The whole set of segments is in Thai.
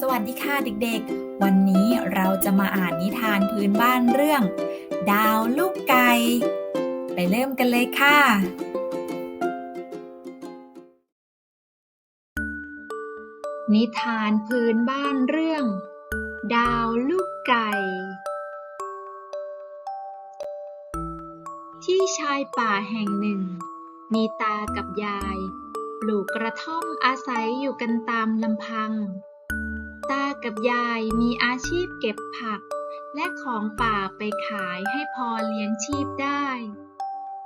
สวัสดีค่ะเด็กๆ วันนี้เราจะมาอ่านนิทานพื้นบ้านเรื่อง ดาวลูกไก่ ไปเริ่มกันเลยค่ะ นิทานพื้นบ้านเรื่อง ดาวลูกไก่ ที่ชายป่าแห่งหนึ่ง มีตากับยาย ปลูกกระท่อมอาศัยอยู่กันตามลำพัง ตากับยายมีอาชีพเก็บผัก และของป่าไปขายให้พอเลี้ยงชีพได้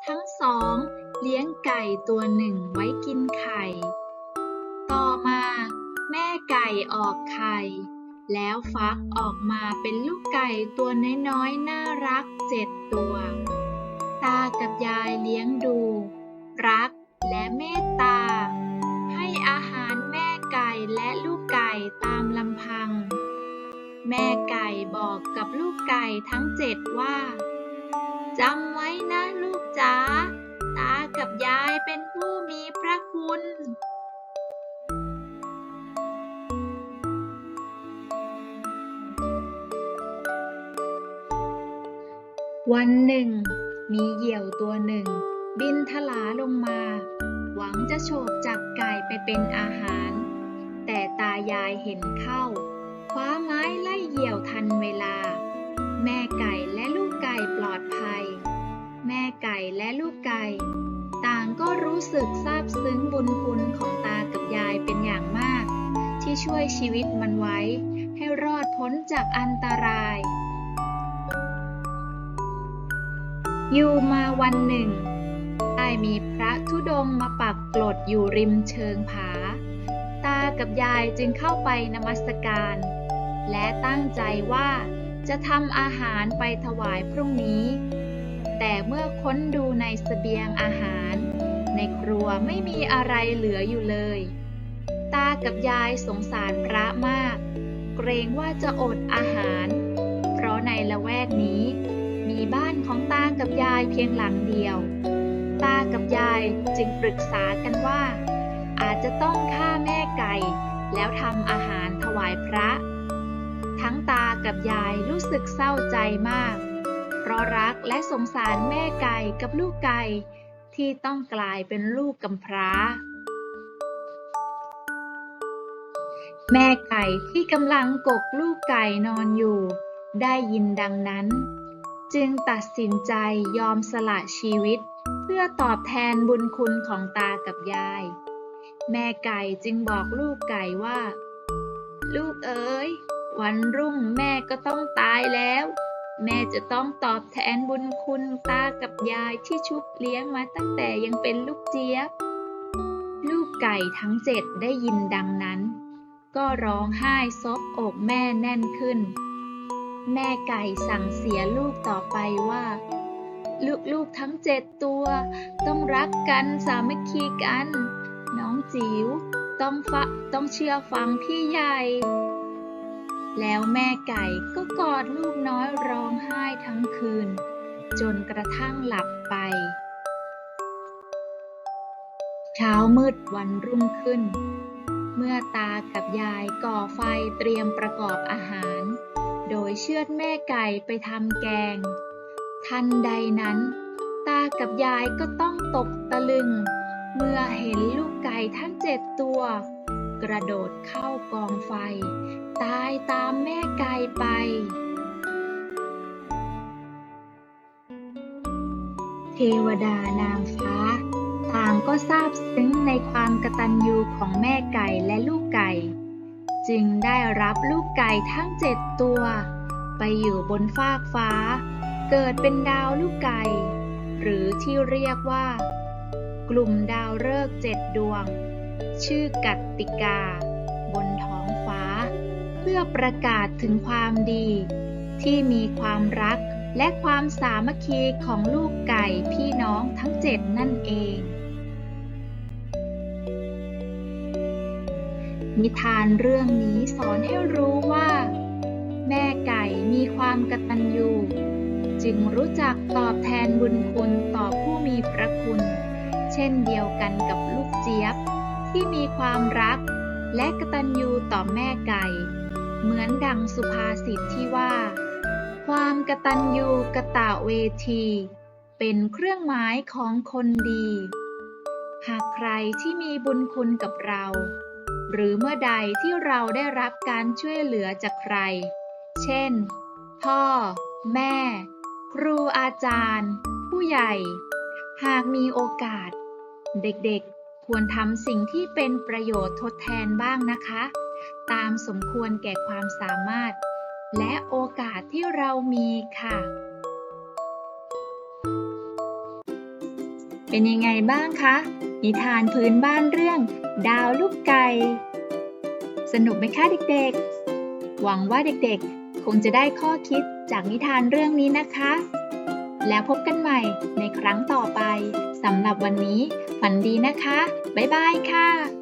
ทั้งสองเลี้ยงไก่ตัวหนึ่งไว้กินไข่ ต่อมา แม่ไก่ออกไข่ แล้วฟักออกมาเป็นลูกไก่ตัวน้อยๆ น่ารักเจ็ดตัว ตากับยายเลี้ยงดู รักและเมตตา ให้อาหารแม่ไก่และลูกไก่ตามล ม่ไก่บอกกับลูกไก่ทั้งเจ็ดว่าจำไว้นะลูกจ๋าตากับยายเป็นผู้มีพระคุณ วันหนึ่ง มีเหยี่ยวตัวหนึ่ง บินทลาลงมา หวังจะโฉบจับไก่ไปเป็นอาหาร แต่ตายายเห็นเข้า คว้าไม้ไล่เหยี่ยวทันเวลา แม่ไก่และลูกไก่ปลอดภัย แม่ไก่และลูกไก่ ต่างก็รู้สึกซาบซึ้งบุญคุณของตากับยายเป็นอย่างมาก ที่ช่วยชีวิตมันไว้ ให้รอดพ้นจากอันตรายอยู่มาวันหนึ่ง ได้มีพระธุดงค์มาปักกลดอยู่ริมเชิงผา ตากับยายจึงเข้าไปนมัสการ และตั้งใจว่าจะทำอาหารไปถวายพรุ่งนี้ แต่เมื่อค้นดูในเสบียงอาหาร ในครัวไม่มีอะไรเหลืออยู่เลย ตากับยายสงสารพระมาก เกรงว่าจะอดอาหาร เพราะในละแวกนี้ มีบ้านของตากับยายเพียงหลังเดียว ตากับยายจึงปรึกษากันว่า อาจจะต้องฆ่าแม่ไก่ แล้วทำอาหารถวายพระ ทั้งตากับยายรู้สึกเศร้าใจมาก เพราะรักและสงสารแม่ไก่กับลูกไก่ที่ต้องกลายเป็นลูกกำพร้า แม่ไก่ที่กำลังกกลูกไก่นอนอยู่ ได้ยินดังนั้น จึงตัดสินใจยอมสละชีวิต เพื่อตอบแทนบุญคุณของตากับยาย แม่ไก่จึงบอกลูกไก่ว่า ลูกเอ๋ย วันรุ่งแม่ก็ต้องตายแล้ว แม่จะต้องตอบแทนบุญคุณตากับยายที่ชุบเลี้ยงมาตั้งแต่ยังเป็นลูกเจี๊ยบ ลูกไก่ทั้งเจ็ดได้ยินดังนั้น ก็ร้องไห้ซบอกแม่แน่นขึ้น แม่ไก่สั่งเสียลูกต่อไปว่าลูกๆทั้งเจ็ดตัว ต้องรักกันสามัคคีกัน น้องจิ๋วต้องฟะต้องเชื่อฟังพี่ใหญ่ แล้วแม่ไก่ก็กอดลูกน้อยร้องไห้ทั้งคืน จนกระทั่งหลับไป เช้ามืดวันรุ่งขึ้น เมื่อตากับยายก่อไฟเตรียมประกอบอาหาร โดยเชือดแม่ไก่ไปทำแกง ทันใดนั้น ตากับยายก็ต้องตกตะลึง เมื่อเห็นลูกไก่ทั้งเจ็ดตัว กระโดดเข้ากองไฟ ตายตามแม่ไก่ไป เทวดานางฟ้า ต่างก็ซาบซึ้งในความกตัญญูของแม่ไก่และลูกไก่ จึงได้รับลูกไก่ทั้งเจ็ดตัว ไปอยู่บนฟากฟ้า เกิดเป็นดาวลูกไก่ หรือที่เรียกว่า กลุ่มดาวฤกษ์เจ็ดดวง ชื่อกัตติกา บนท้องฟ้า เพื่อประกาศถึงความดี ที่มีความรักและความสามัคคีของลูกไก่พี่น้องทั้งเจ็ดนั่นเอง นิทานเรื่องนี้สอนให้รู้ว่า แม่ไก่มีความกตัญญูจึงรู้จักตอบแทนบุญคุณต่อผู้มีพระคุณ เช่นเดียวกันกับลูกเจี๊ยบ ที่มีความรัก และกตัญญูต่อแม่ไก่ เหมือนดังสุภาษิตที่ว่า ความกตัญญูกะตะเวที เป็นเครื่องหมายของคนดี หากใครที่มีบุญคุณกับเรา หรือเมื่อใดที่เราได้รับการช่วยเหลือจากใคร เช่น พ่อ แม่ ครูอาจารย์ ผู้ใหญ่ หากมีโอกาส เด็กๆ ควรทำสิ่งที่เป็นประโยชน์ทดแทนบ้างนะคะ ตามสมควรแก่ความสามารถ และโอกาสที่เรามีค่ะ เป็นยังไงบ้างคะนิทานพื้นบ้านเรื่อง ดาวลูกไก่ สนุกไหมคะเด็กๆ หวังว่าเด็กๆ คงจะได้ข้อคิดจากนิทานเรื่องนี้นะคะ แล้วพบกันใหม่ในครั้งต่อไปสำหรับวันนี้ ฝันดีนะคะ บ๊ายบายค่ะ